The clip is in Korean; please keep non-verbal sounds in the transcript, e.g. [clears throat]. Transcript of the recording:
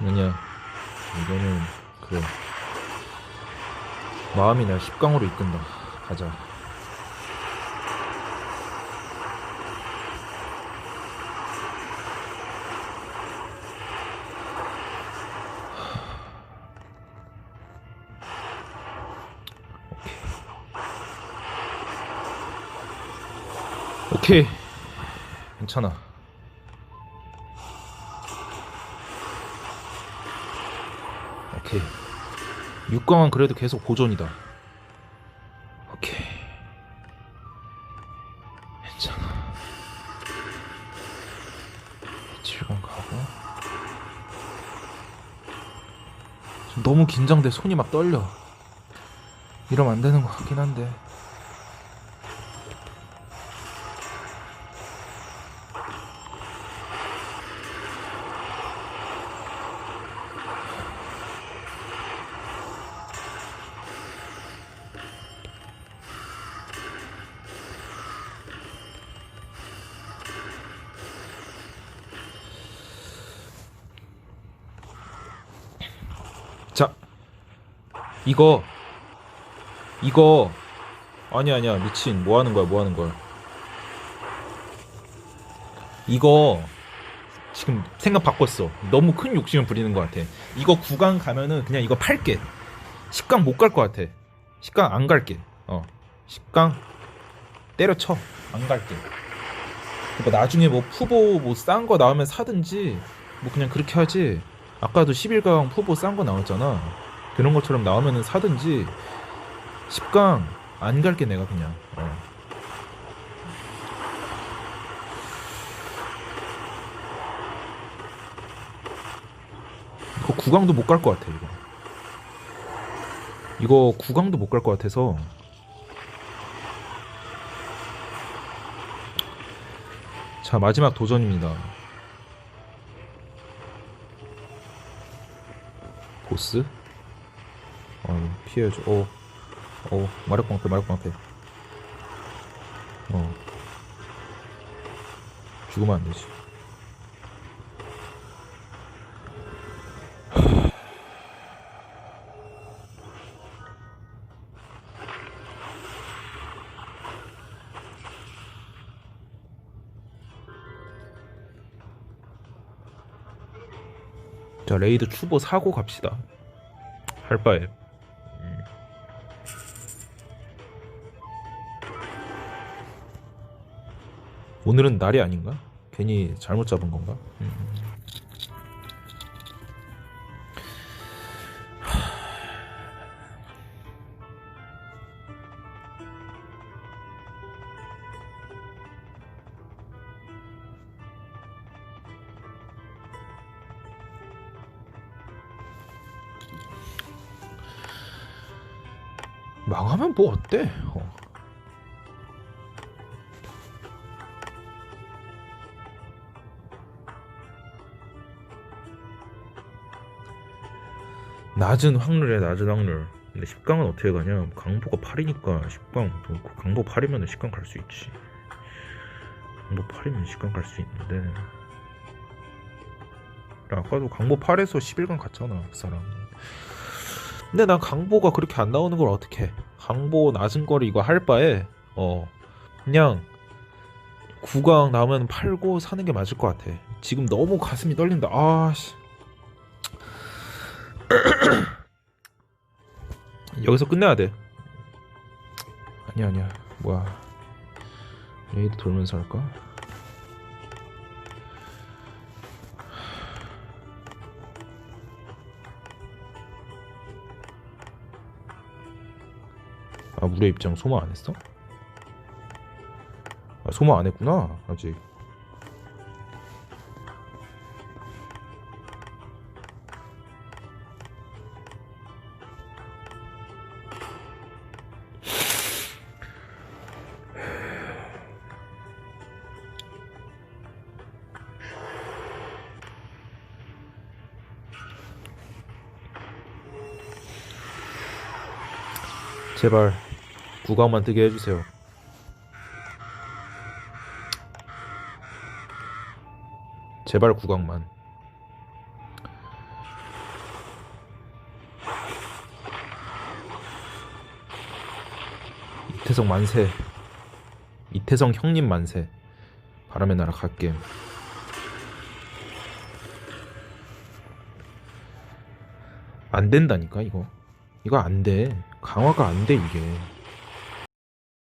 아니야 이거는 그래 마음이 날 10강으로 이끈다. 가자. 오케이. 괜찮아 오케이. 6강은 그래도 계속 보존이다. 오케이. 괜찮아. 7강 가고. 너무 긴장돼. 손이 막 떨려. 이러면 안 되는 것 같긴 한데 이거 이거. 아니야 아니야. 미친. 뭐 하는 거야? 뭐 하는 거야? 이거 지금 생각 바꿨어. 너무 큰 욕심을 부리는 것 같아. 이거 9강 가면은 그냥 이거 팔게. 10강 못 갈 것 같아. 10강 안 갈게. 어. 10강 때려쳐. 안 갈게. 뭐 나중에 뭐 푸보 뭐 싼 거 나오면 사든지 뭐 그냥 그렇게 하지. 아까도 11강 푸보 싼 거 나왔잖아 그런 것처럼 나오면은 사든지 10강 안 갈게 내가 그냥 어. 이거 9강도 못 갈 것 같아 이거. 이거 9강도 못 갈 것 같아서. 자 마지막 도전입니다. 보스? 어 피해야죠. 어, 어 마력방 앞에 마력방 앞에 어. 죽으면 안 되지. 자 레이드 추보 사고 갑시다. 할 바에 오늘은 날이 아닌가? 괜히 잘못 잡은 건가? 음. 망하면 뭐 어때? 어. 낮은 확률이야 낮은 확률. 근데 10강은 어떻게 가냐? 강보가 8이니까 10강 또 강보 8이면 10강 갈 수 있지. 강보 8이면 10강 갈 수 있는데. 아까도 강보 8에서 11강 갔잖아 그 사람. 근데 난 강보가 그렇게 안 나오는 걸 어떻게 해? 강보 낮은 거를 이거 할 바에 어 그냥 9강 나오면 팔고 사는 게 맞을 것 같아. 지금 너무 가슴이 떨린다. 아씨 [clears throat] 여기서 끝내야 돼 아니야 아니야 뭐야 레이드 돌면서 할까? 아 물의 입장 소모 안 했어? 아 소모 안 했구나 아직 제발 구강만 뜨게 해주세요. 제발 구강만. 이태성 만세. 이태성 형님 만세. 바람의 나라 갈게. 안 된다니까 이거. 이거 안 돼. 강화가 안 돼, 이게.